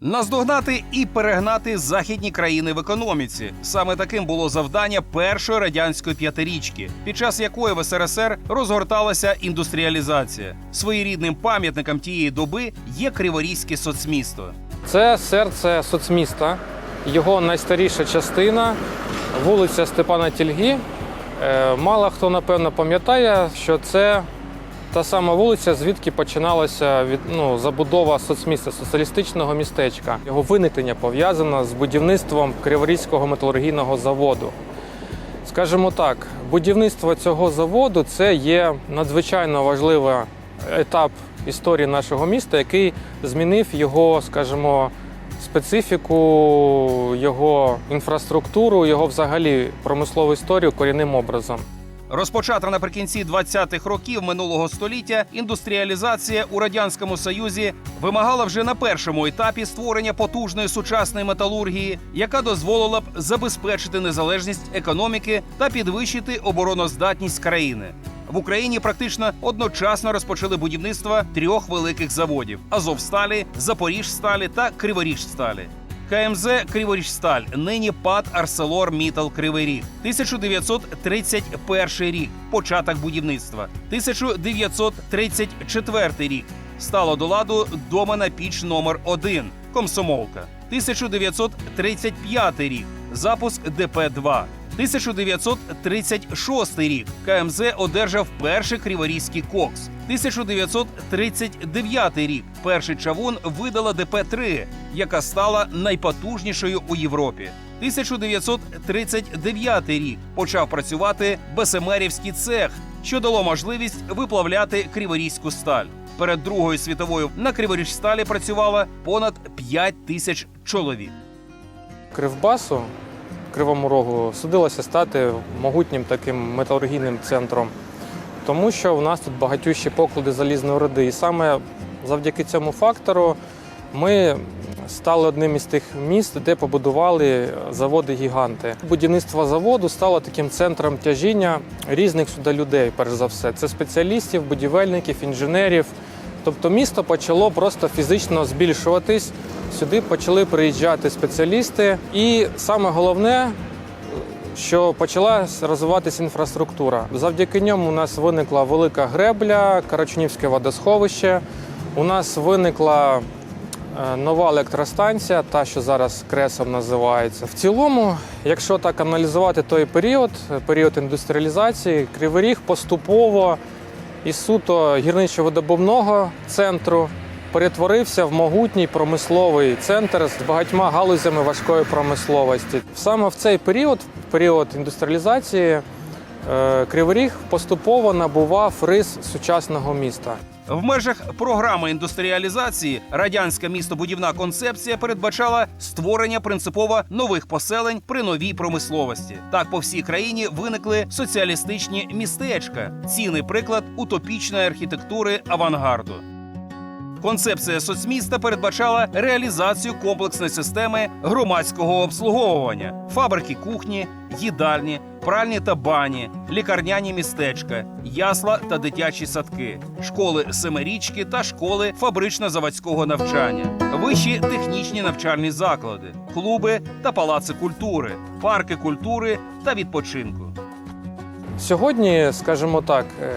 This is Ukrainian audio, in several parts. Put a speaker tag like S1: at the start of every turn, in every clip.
S1: Наздогнати і перегнати західні країни в економіці. Саме таким було завдання першої радянської п'ятирічки, під час якої в СРСР розгорталася індустріалізація. Своєрідним пам'ятником тієї доби є Криворізьке соцмісто.
S2: Це серце соцміста, його найстаріша частина, вулиця Степана Тільги. Е, Мало хто напевно пам'ятає, що це та сама вулиця, звідки починалася від, ну, забудова соцміста, соціалістичного містечка. Його виникнення пов'язано з будівництвом Криворізького металургійного заводу. Скажімо так, будівництво цього заводу це є надзвичайно важливий етап історії нашого міста, який змінив його, скажімо, специфіку, його інфраструктуру, його взагалі промислову історію корінним образом.
S1: Розпочата наприкінці 20-х років минулого століття індустріалізація у радянському союзі вимагала вже на першому етапі створення потужної сучасної металургії, яка дозволила б забезпечити незалежність економіки та підвищити обороноздатність країни. В Україні практично одночасно розпочали будівництво трьох великих заводів: Азовсталі, Запоріжсталі та Криворіжсталі. КМЗ Криворіжсталь, нині ПАД Арселор Мітал Кривий Ріг. 1931 рік. Початок будівництва. 1934 рік. Стало до ладу домена піч номер 1 Комсомолка. 1935 рік. Запуск ДП-2. 1936 рік КМЗ одержав перший криворізький кокс. 1939 рік перший чавун видала ДП-3, яка стала найпотужнішою у Європі. 1939 рік почав працювати Бесемерівський цех, що дало можливість виплавляти криворізьку сталь. Перед Другою світовою на Криворіжсталі працювало понад 5 тисяч чоловік.
S2: Кривбасу, Кривому Рогу, судилося стати могутнім таким металургійним центром, тому що в нас тут багатющі поклади залізної руди. І саме завдяки цьому фактору ми стали одним із тих міст, де побудували заводи-гіганти. Будівництво заводу стало таким центром тяжіння різних сюди людей, перш за все. Це спеціалістів, будівельників, інженерів. Тобто місто почало просто фізично збільшуватись. Сюди почали приїжджати спеціалісти, і саме головне, що почала розвиватися інфраструктура. Завдяки ньому у нас виникла велика гребля, Карачунівське водосховище. У нас виникла е, нова електростанція, та що зараз кресом називається. В цілому, якщо так аналізувати той період, період індустріалізації, Кривий Ріг поступово із суто гірничо-видобувного центру перетворився в могутній промисловий центр з багатьма галузями важкої промисловості. Саме в цей період, в період індустріалізації, е, Кривий Ріг поступово набував рис сучасного міста.
S1: В межах програми індустріалізації радянська містобудівна концепція передбачала створення принципово нових поселень при новій промисловості. Так по всій країні виникли соціалістичні містечка, цінний приклад утопічної архітектури авангарду. Концепція соцміста передбачала реалізацію комплексної системи громадського обслуговування, фабрики кухні, їдальні, пральні та бані, лікарняні містечка, ясла та дитячі садки, школи семирічки та школи фабрично-заводського навчання, вищі технічні навчальні заклади, клуби та палаци культури, парки культури та відпочинку.
S2: Сьогодні, скажімо так, е,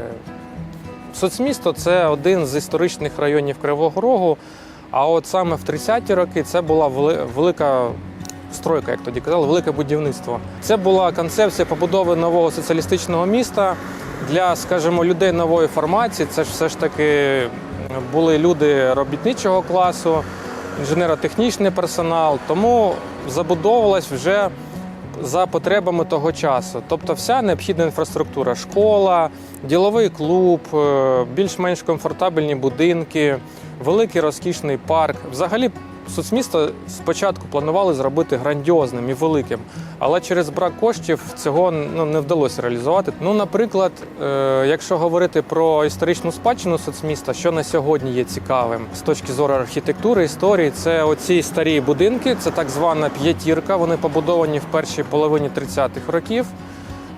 S2: соцмісто це один з історичних районів Кривого Рогу. А от саме в 30-ті роки це була велика стройка, як тоді казали, велике будівництво. Це була концепція побудови нового соціалістичного міста для, скажімо, людей нової формації. Це ж все ж таки були люди робітничого класу, інженерно-технічний персонал. Тому забудовувалась вже за потребами того часу. Тобто вся необхідна інфраструктура, школа, діловий клуб, е, більш-менш комфортабельні будинки, великий розкішний парк. Взагалі, соцмісто спочатку планували зробити грандіозним і великим, але через брак коштів цього ну, не вдалося реалізувати. Ну, наприклад, е, якщо говорити про історичну спадщину соцміста, що на сьогодні є цікавим з точки зору архітектури, історії, це оці старі будинки, це так звана п'ятірка. Вони побудовані в першій половині 30-х років.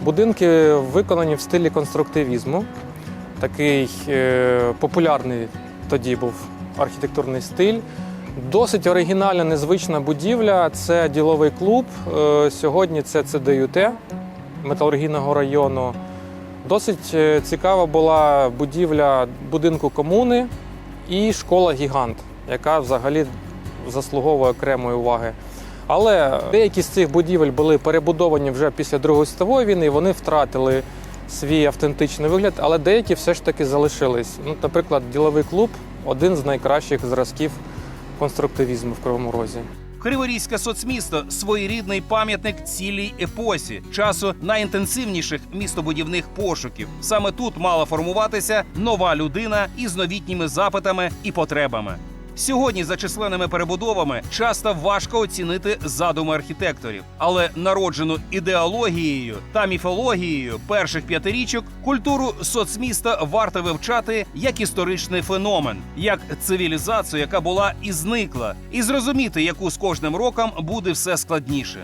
S2: Будинки виконані в стилі конструктивізму. Такий е, популярний тоді був архітектурний стиль. Досить оригінальна, незвична будівля. Це діловий клуб. Е, Сьогодні це ЦДЮТ металургійного району. Досить е, цікава була будівля будинку комуни і школа Гігант, яка взагалі заслуговує окремої уваги. Але деякі з цих будівель були перебудовані вже після Другої світової війни, і вони втратили свій автентичний вигляд, але деякі все ж таки залишились. Ну, наприклад, діловий клуб один з найкращих зразків конструктивізму в Кривому Розі.
S1: Криворізьке соцмісто своєрідний пам'ятник цілій епосі, часу найінтенсивніших містобудівних пошуків. Саме тут мала формуватися нова людина із новітніми запитами і потребами. Сьогодні за численними перебудовами часто важко оцінити задуми архітекторів, але народжену ідеологією та міфологією перших п'ятирічок культуру соцміста варто вивчати як історичний феномен, як цивілізацію, яка була і зникла, і зрозуміти, яку з кожним роком буде все складніше.